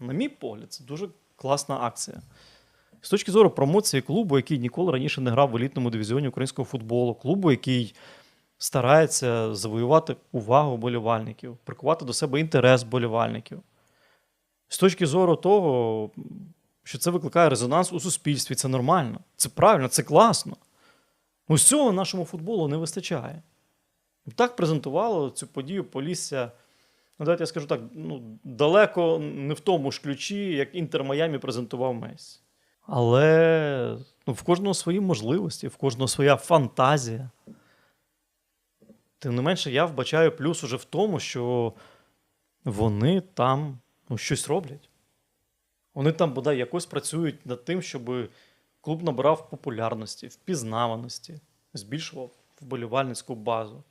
на мій погляд, це дуже класна акція. З точки зору промоції клубу, який ніколи раніше не грав в елітному дивізіоні українського футболу, клубу, який старається завоювати увагу болівальників, прикувати до себе інтерес болівальників. З точки зору того, що це викликає резонанс у суспільстві, це нормально, це правильно, це класно. Ось цього нашому футболу не вистачає. Так презентувало цю подію Полісся. Ну, давайте я скажу так: ну, далеко не в тому ж ключі, як Інтер Майамі презентував Месі. Але ну, в кожного свої можливості, в кожного своя фантазія. Тим не менше, я вбачаю плюс уже в тому, що вони там ну, щось роблять. Вони там бодай якось працюють над тим, щоб клуб набирав популярності, впізнаваності, збільшував вболівальницьку базу.